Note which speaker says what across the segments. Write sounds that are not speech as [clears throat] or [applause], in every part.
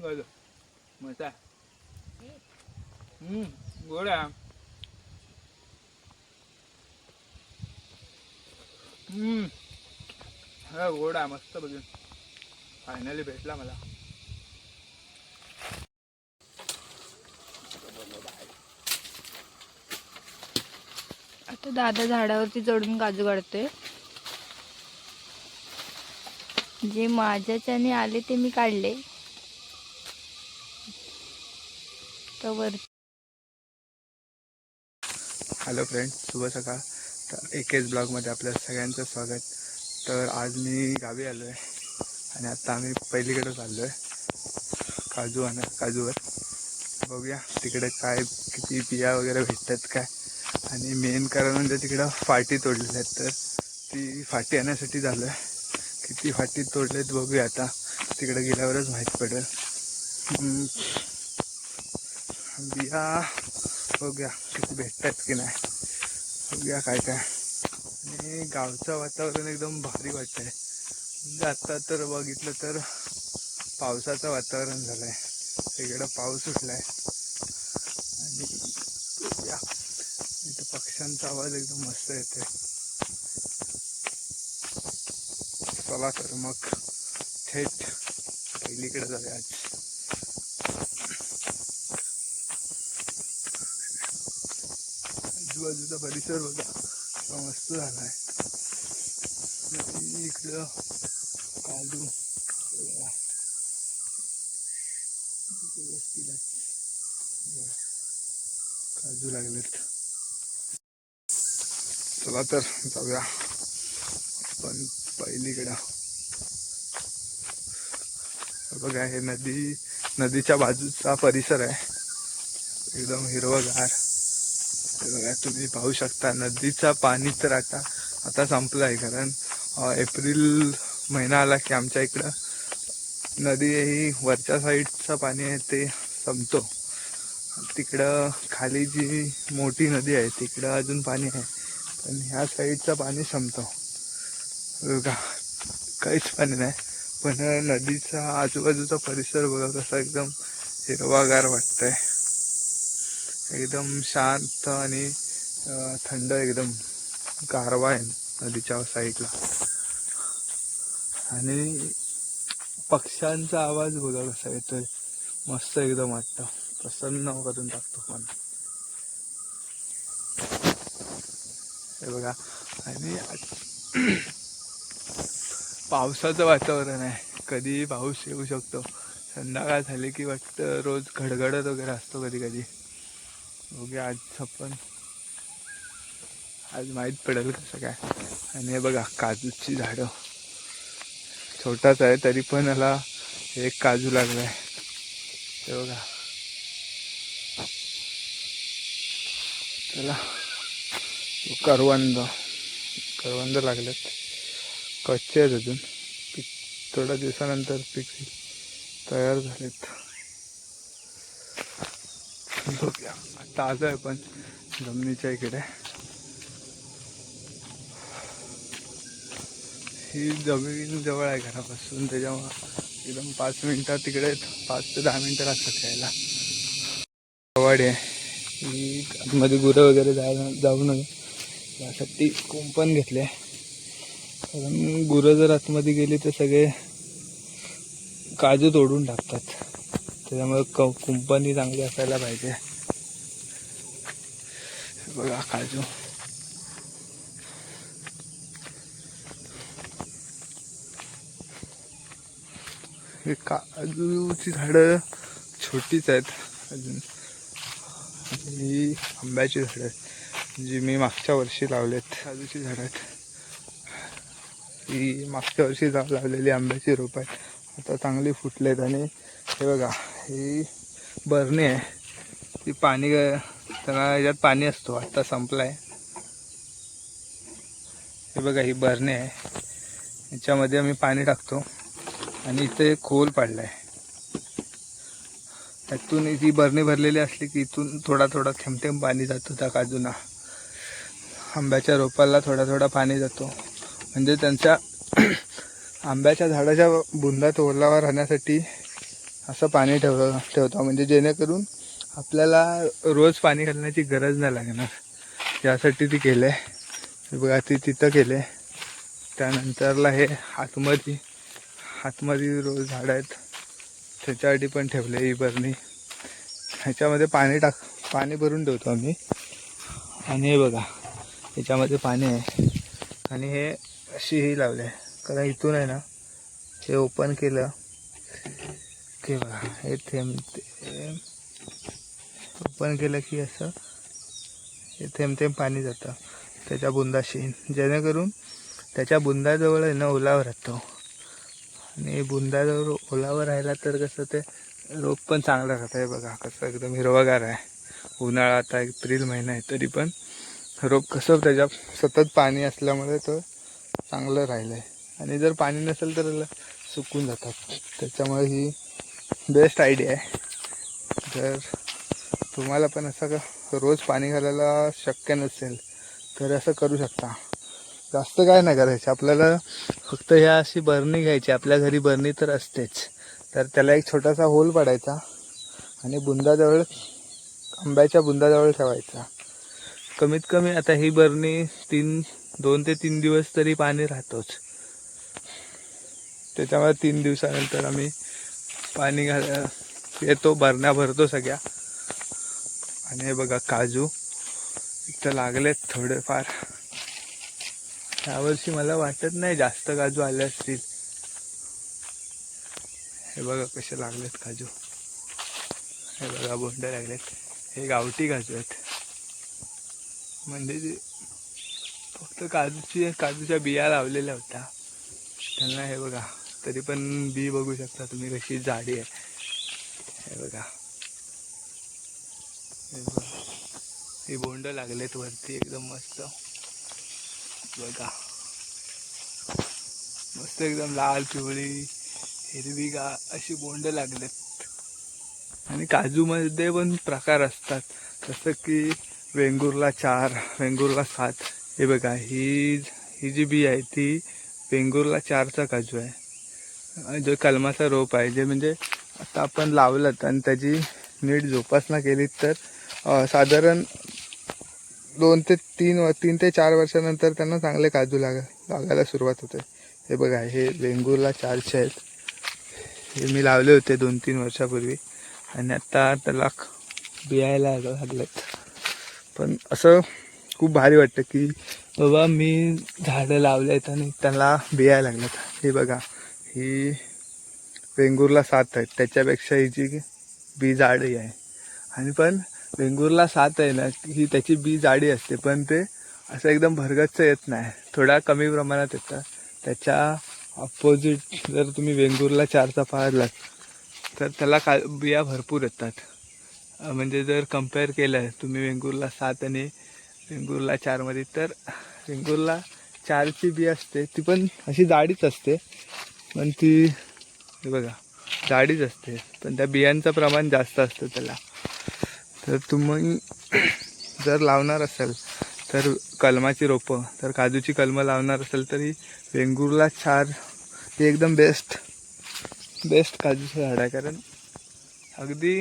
Speaker 1: बघ मस्त आहे हम्म, गोड आहे हम्म. हा गोडा मस्त बघून फायनली भेटला मला
Speaker 2: आता दादा झाडावरती चढून काजू काढतोय. जे माझ्याच्याने आले ते मी काढले. तर वर
Speaker 1: हॅलो फ्रेंड शुभ सकाळ. तर एकेच ब्लॉगमध्ये आपल्या सगळ्यांचं स्वागत. तर आज मी गावी आलो आहे आणि आता आम्ही पहिलीकडे चाललो आहे. काजू आणा काजूवर. बघूया तिकडे काय किती बिया वगैरे भेटतात काय. आणि मेन कारण म्हणजे तिकडं फाटी तोडलेल्या आहेत. तर ती फाटी आणण्यासाठी झालो आहे. किती फाटी तोडलेत बघूया आता. तिकडे गेल्यावरच माहीत पडेल. बिया. बघूया किती भेटतात की नाही. बघूया काय काय. आणि गावचं वातावरण एकदम भारी वाटतंय. म्हणजे आता तर बघितलं तर पावसाचं वातावरण झालंय. इकडं पाऊस उठलाय. आणि बघूया. इथं पक्ष्यांचा आवाज एकदम मस्त येतोय. चला तर मग थेट पहिलीकडे जाऊया आज. आजूबाजूचा परिसर बघा. मस्त झालाय. आहे इकडं काजू. काजू लागलेत. चला तर जाऊया. पण पहिलीकडं. बघा हे नदी नदीच्या बाजूचा परिसर आहे. एकदम हिरवगार. बघा तुम्ही पाहू शकता नदीचा पाणी तर आता आता संपलं आहे कारण एप्रिल महिना आला की आमच्या इकडं नदी ही वरच्या साईडचं पाणी आहे ते संपतो. तिकडं खाली जी मोठी नदी आहे तिकडं अजून पाणी आहे पण ह्या साईडचं पाणी संपतो. बघा काहीच पाणी नाही पण नदीचा आजूबाजूचा परिसर बघा कसा एकदम हिरवागार वाटतंय. एकदम शांत आणि थंड एकदम गारवा आहे नदीच्या साईडला. आणि पक्ष्यांचा आवाज बघा कसा येतोय. मस्त एकदम वाटतं. प्रसन्न करून टाकतो पण हे बघा. आणि [clears throat] पावसाचं वातावरण आहे. कधी पाऊस येऊ शकतो. संध्याकाळ झाली की वाटतं रोज घडघडत वगैरे असतो कधी कधी. बघूया आज आपण आज माहीत पडेल कसं काय. आणि हे बघा काजूची झाडं. छोटाच आहे तरी पण याला एक काजू लागलाय. ते बघा. त्याला करवंद. करवंद लागलेत. कच्चे आहेत अजून. पिक थोड्या दिवसानंतर पीक तयार झालेत. झोपूया आता आलो आहे पण जमिनीच्या इकडे. ही जमीन जवळ आहे घरापासून त्याच्यामुळं एकदम पाच मिनटात तिकडे पाच ते दहा मिनटं लागतात यायला. आवड आहे. ही आतमध्ये गुरं वगैरे जायला जाऊ नये यासाठी कुंपण घेतले. कारण गुरं जर आतमध्ये गेली तर सगळे काजू तोडून टाकतात. त्याच्यामुळे क कुंपणी चांगली असायला पाहिजे. हे बघा काजू. हे काजूची झाडं छोटीच आहेत. अजून ही आंब्याची झाडं आहेत जी मी मागच्या वर्षी लावलेत. काजूची झाडं आहेत. ही मागच्या वर्षी जा लावलेली आंब्याची रोप आहेत. आता चांगली फुटलेत आणि हे बघा. ही बरणी आहे. ती पाणी त्याला याच्यात पाणी असतो आत्ता संपला आहे हे बघा ही बरणी आहे. याच्यामध्ये आम्ही पाणी टाकतो. आणि इथे एक खोल पाडला आहे त्यातून ती बरणी भरलेली असली की इथून थोडा थोडा थेंबथेंब पाणी जातो त्या काजूना. आंब्याच्या रोपाला थोडा थोडा पाणी जातो. म्हणजे त्यांच्या [clears throat] आंब्याच्या झाडाच्या बुंदात ओलावा राहण्यासाठी असं पाणी ठेव ठेवतो. म्हणजे जेणेकरून आपल्याला रोज पाणी घालण्याची गरज नाही लागणार. यासाठी ती केलं. आहे बघा ती तिथं केलं. आहे त्यानंतरला हे आतमध्ये आतमध्ये रोज झाडं आहेत. त्याच्यासाठी पण ठेवले ही बरणी. ह्याच्यामध्ये पाणी टाक पाणी भरून ठेवतो आम्ही. आणि हे बघा ह्याच्यामध्ये पाणी आहे. आणि हे अशी ही लावले कारण इथून आहे ना हे ओपन केलं. इथे बघा हे थेंब थेंब ओपन केलं की असं हे थेंब थेंब पाणी जातं त्याच्या बुंदाशी. जेणेकरून त्याच्या बुंदाजवळ आहे ना ओलावर राहतो. आणि बुंदाजवळ ओलावा राहिला तर कसं ते रोप पण चांगलं राहतं. आहे बघा कसं एकदम हिरवागार आहे. उन्हाळा आता एप्रिल महिना आहे तरी पण रोप कसं त्याच्या सतत पाणी असल्यामुळे तो चांगलं राहिलं आहे आणि जर पाणी नसेल तर सुकून जातात. त्याच्यामुळे ही बेस्ट आयडिया आहे. जर तुम्हाला पण असं रोज पाणी घालायला शक्य नसेल तर असं करू शकता. जास्त काय नाही करायचं. आपल्याला फक्त ह्या अशी बरणी घ्यायची. आपल्या घरी बरणी तर असतेच. तर त्याला एक छोटासा होल पाडायचा आणि बुंदाजवळ आंब्याच्या बुंदाजवळ ठेवायचा. कमीत कमी आता ही बरणी तीन दोन ते तीन दिवस तरी पाणी राहतोच. त्याच्यामुळे तीन दिवसानंतर आम्ही पाणी घाल. येतो बरण्या भरतो सगळ्या. आणि हे बघा काजू. इथं लागलेत थोडेफार. यावर्षी मला वाटत नाही जास्त काजू आले असतील. हे बघा कसे लागलेत काजू. हे बघा बोंड लागलेत. हे गावठी काजू आहेत. म्हणजे फक्त काजूची काजूच्या बिया लावलेल्या होत्या. त्यांना हे बघा. तरी पण बी बघू शकता तुम्ही कशी जाडी आहे. हे बघा. हे बघा. हे बोंड लागलेत वरती एकदम मस्त. बघा. मस्त एकदम लाल पिवळी हिरवी गा अशी बोंड लागलेत. आणि काजूमध्ये पण प्रकार असतात. जसं की वेंगुर्ला चार वेंगुर्ला सात. हे बघा ही ही जी बी आहे ती वेंगुर्ला चारचा काजू आहे. जो कलमाचा रोप आहे जे म्हणजे आता आपण लावलं आणि त्याची नीट जोपासना केली तर साधारण दोन ते तीन व तीन ते चार वर्षानंतर त्यांना चांगले काजू लाग लागायला सुरुवात होते. हे बघा हे वेंगुर्ला चारचे आहेत. हे मी लावले होते दोन तीन वर्षापूर्वी. आणि आता त्याला बियायला लागलेत. पण असं खूप भारी वाटतं की बाबा मी झाडं लावले आहेत आणि त्याला बियायला लागलेत. हे बघा. ही वेंगुर्ला सात आहेत. त्याच्यापेक्षा ही जी बी जाडी आहे. आणि पण वेंगुर्ला सात आहे ना ही त्याची बी जाडी असते पण ते असं एकदम भरगच्च येत नाही. थोडा कमी प्रमाणात येतं त्याच्या अपोजिट जर तुम्ही वेंगुर्ला चारचा पाहिलात तर त्याला का बिया भरपूर येतात. म्हणजे जर कंपेअर केलं तुम्ही वेंगुर्ला सात आणि वेंगुर्ला चारमध्ये तर वेंगुर्ला चारची बी असते ती पण अशी जाडीच असते. पण ती हे बघा जाडीच असते पण त्या बियांचं प्रमाण जास्त असतं त्याला. तर तुम्ही [clears throat] जर लावणार असाल तर कलमाची रोपं तर काजूची कलमं लावणार असेल तर ही वेंगुर्ला चार ही एकदम बेस्ट बेस्ट काजूचं झाड आहे. कारण अगदी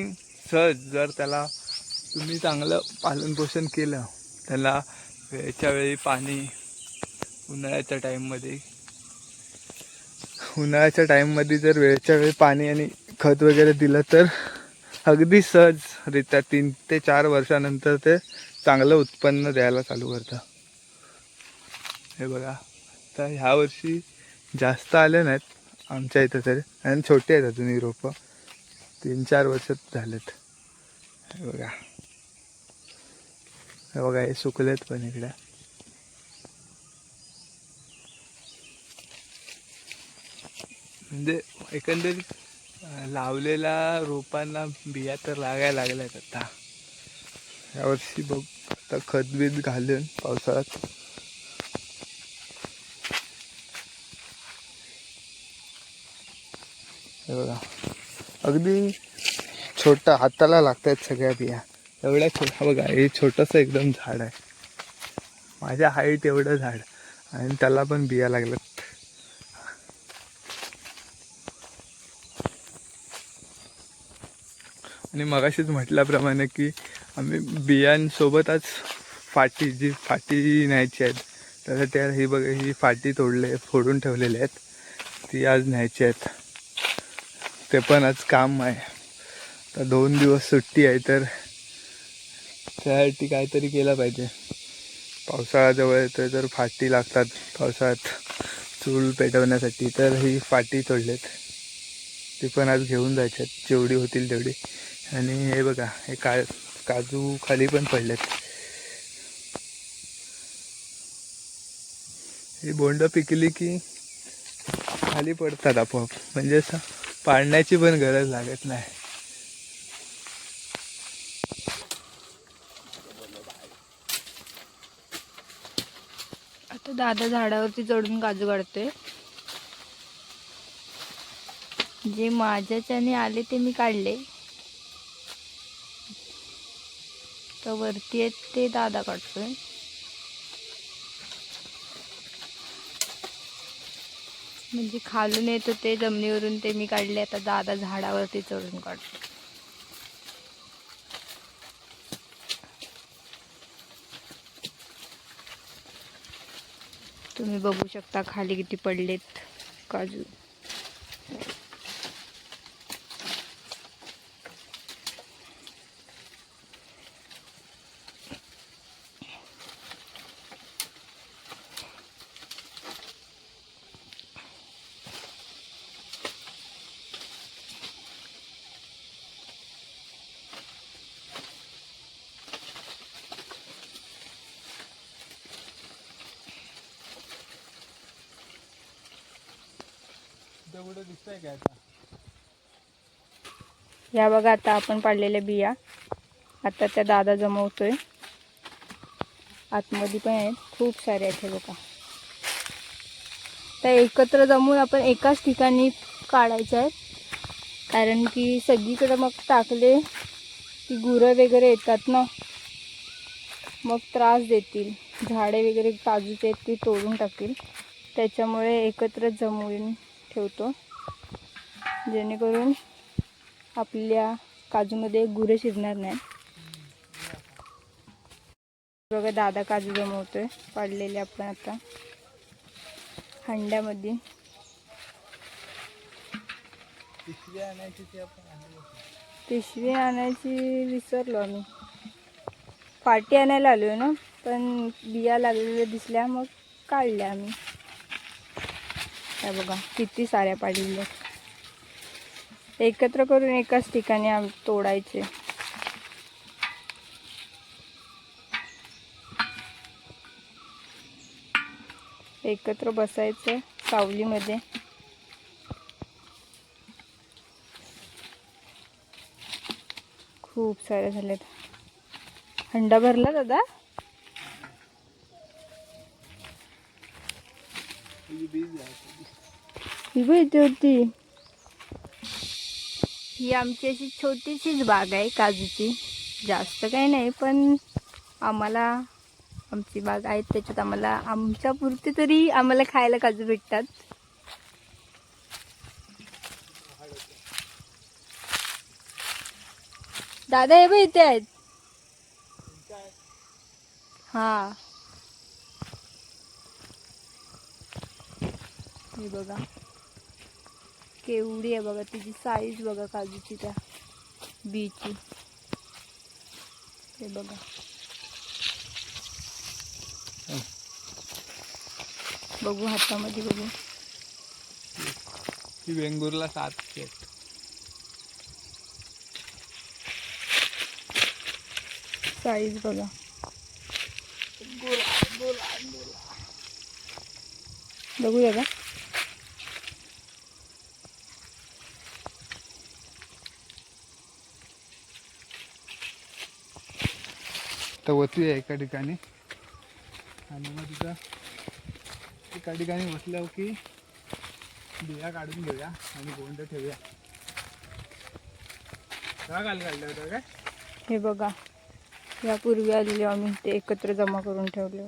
Speaker 1: सहज जर त्याला तुम्ही चांगलं पालनपोषण केलं त्याला वेळच्या वेळी पाणी उन्हाळ्याच्या टाईममध्ये उन्हाळ्याच्या टाईममध्ये जर वेळच्या वेळी पाणी आणि खत वगैरे दिलं तर अगदी सहजरित्या तीन ते चार वर्षानंतर ते चांगलं उत्पन्न द्यायला चालू करतं. हे बघा. तर ह्या वर्षी जास्त आले नाहीत आमच्या इथं तरी. आणि छोटे आहेत अजून ही रोपं. तीन चार वर्षात झालेत. हे बघा. हे बघा हे सुकलेत पण इकडे. म्हणजे एकंदरीत लावलेल्या रोपांना बिया तर लागायला लागल्यात आता. यावर्षी बघ आता खतबीत घालून पावसाळ्यात. हे बघा. अगदी छोटा हाताला लागतायत सगळ्या बिया. एवढ्या छोटा बघा हे छोटंसं एकदम झाड आहे. माझ्या हाईट एवढं झाड. आणि त्याला पण बिया लागलं आणि मगाशीच म्हटल्याप्रमाणे की आम्ही बियांसोबतच फाटी जी फाटी न्यायची आहेत तर त्या ही बघ ही फाटी तोडले फोडून ठेवलेली आहेत ती आज न्यायची आहेत. ते पण आज काम आहे. तर दोन दिवस सुट्टी आहे तर त्यासाठी काहीतरी केलं पाहिजे. पावसाळाजवळ येतोय तर फाटी लागतात पावसाळ्यात चूल पेटवण्यासाठी तर ही फाटी तोडलेत. ती पण आज घेऊन जायच्यात जेवढी होतील तेवढी. आणि हे बघा हे का काजू खाली पण पडलेत. ही बोंड पिकली की खाली पडतात आपोआप. म्हणजे असं पाडण्याची पण गरज लागत नाही.
Speaker 2: आता दादा झाडावरती चढून काजू काढते जे माझ्याच्याने आले ते मी काढले. तर वरती आहेत ते दादा काढतोय. म्हणजे खालून येत होते जमिनीवरून ते मी काढले आता दादा झाडावरती चढून काढतो. तुम्ही बघू शकता खाली किती पडलेत काजू.
Speaker 1: आता?
Speaker 2: या बघा आता आपण पाडलेल्या बिया. आता त्या दादा जमवतोय. आतमध्ये पण आहेत. खूप सारे आहेत हे बघा. त्या एकत्र जमून आपण एकाच ठिकाणी काढायच्या आहेत. कारण की सगळीकडे मग टाकले की गुरं वगैरे येतात ना. मग त्रास देतील. झाडे वगैरे काजूचे आहेत ती तोडून टाकतील. त्याच्यामुळे एकत्र जमवून ठेवतो. जेणेकरून आपल्या काजूमध्ये गुरे शिरणार नाही बघा दादा काजू जमवतोय. पाडलेले आपण आता. हंड्यामध्ये.
Speaker 1: पिशवी आणायची
Speaker 2: विसरलो आम्ही. फाटी आणायला आलो ना पण बिया लागलेल्या दिसल्या मग काढल्या आम्ही. त्या बघा किती साऱ्या पाडलेल्या एकत्र करून एकाच ठिकाणी तोडायचे. एकत्र बसायचं सावलीमध्ये. खूप सारे झालेत हंडा भरला दादा? ही बघ होती ही आमची अशी छोटीशीच बाग आहे काजूची. जास्त काही नाही पण आम्हाला आमची बाग आहे त्याच्यात आम्हाला आमच्या पुरती तरी आम्हाला खायला काजू भेटतात. दादा हे बघ इथे आहेत. हा. हे बघा. केवढी आहे बघा तिची साईज बघा काजूची त्या बीची हे बघा. बघू हातामध्ये बघू.
Speaker 1: ती वेंगुर्ला सात आहेत.
Speaker 2: साईज बघा. बघूया का?
Speaker 1: होती आहे एका ठिकाणी. आणि मग तिथं एका ठिकाणी बसल्यावर की बिया काढून घेऊया आणि बोंड ठेवूया. का काल काढलं होतं काय?
Speaker 2: हे बघा. यापूर्वी आलेले आम्ही ते एकत्र जमा करून ठेवले.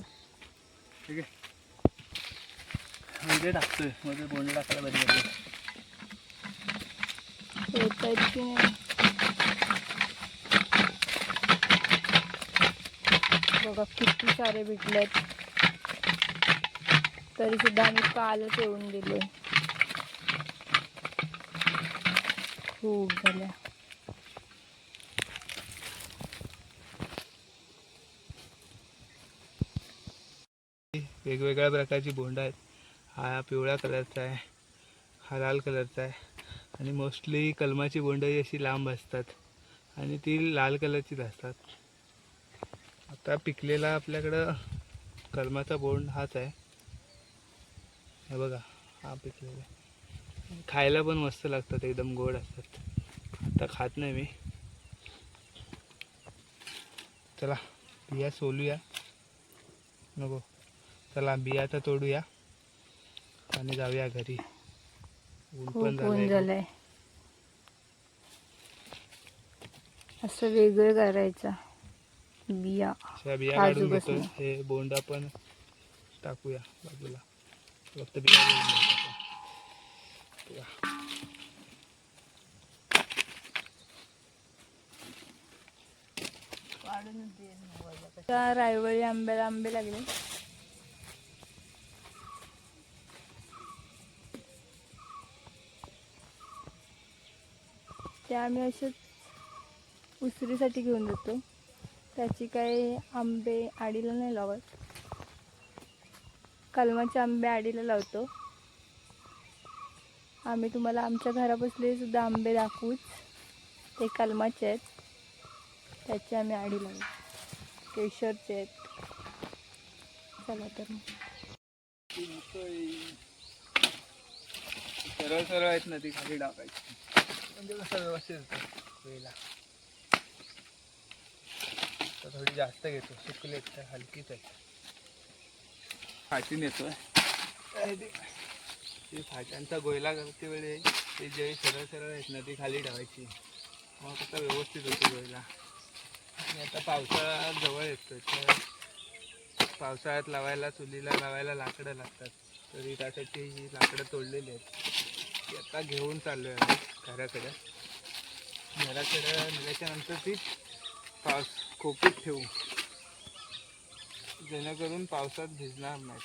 Speaker 1: ठीक आहे. मध्ये टाकतोय. मध्ये बोंड टाकायला पाहिजे.
Speaker 2: येत आहेत की नाही? बघा किती सारे भेटलेत. तरी सुद्धा आम्ही कालच येऊन गेलो. खूप झाल्या.
Speaker 1: वेगवेगळ्या प्रकारची बोंड आहेत. हा पिवळ्या कलरचा आहे हा लाल कलरचा आहे आणि मोस्टली कलमाची बोंड ही अशी लांब असतात आणि ती लाल कलरचीच असतात. आता पिकलेला आपल्याकडं कलमाचा बोंड हाच आहे. हे बघा हा पिकलेला. खायला पण मस्त लागतात एकदम गोड असतात. आता खात नाही मी. चला बिया सोलूया. नको चला बिया आता तोडूया आणि जाऊया घरी. ऊन पण. झालंय.
Speaker 2: असं वेगळं करायचं. बिया
Speaker 1: अशा बिया काढून. घेतो हे बोंडा पण टाकूया बाजूला फक्त बिया.
Speaker 2: त्या रायवळी आंब्याला आंबे लागले ते आम्ही असेच उसरीसाठी घेऊन जातो त्याची काही आंबे आडीला नाही लावत. कलमाचे आंबे आडीला लावतो. आम्ही तुम्हाला आमच्या घराबसले सुद्धा आंबे दाखवूच. ते कलमाचे आहेत. त्याचे आम्ही आडी लावतो. केशरचे आहेत. चला तर मग.
Speaker 1: सरळ सरळ आहेत ना ती खाली टाकायची. म्हणजे कसं व्यवस्थित होतं? वेळेला तर थोडी जास्त घेतो. सुकलेत तर हलकीच आहे फाटी काय ते? ती फाट्यांचा गोयला करते वेळी. ते जे सरळ सरळ आहेत ना ती खाली ठेवायची. मग कसं व्यवस्थित होतं गोयला. आणि आता पावसाळा जवळ येतो तर पावसाळ्यात लावायला चुलीला लावायला लाकडं लागतात. तरी त्यासाठी ही लाकडं तोडलेली आहेत. ती आता घेऊन चाललो आहे आम्ही घराकडे. घराकडे नेल्याच्या नंतर ती पाऊस खोकीत ठेवू. जेणेकरून पावसात भिजणार नाही.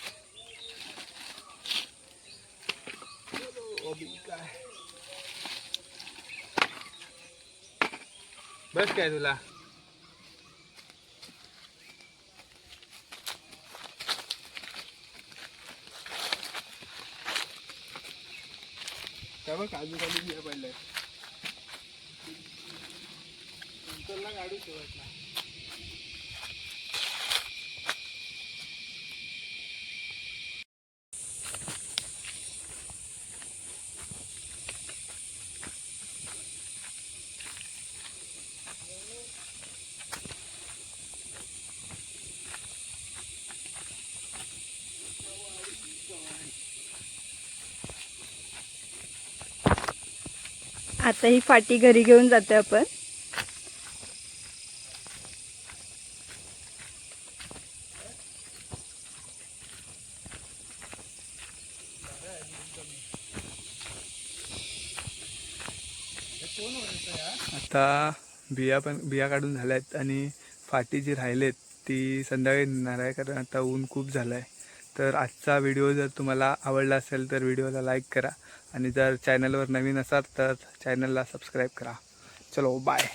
Speaker 1: काय बस काय तुला? त्या बघ काजू काजू बिया पडलाय नंतरला काढू ठेवायचा
Speaker 2: आता ही फाटी घरी घेऊन जाते आपण.
Speaker 1: आता बिया पण बिया काढून झाल्या आहेत आणि फाटी जी राहिलेत ती संध्याकाळी निघणार आहे कारण आता ऊन खूप झालं आहे तर आजचा व्हिडिओ जर तुम्हाला आवडला असेल तर व्हिडिओला लाईक करा आणि जर चॅनलवर नवीन असाल तर चॅनलला सबस्क्राईब करा. चलो बाय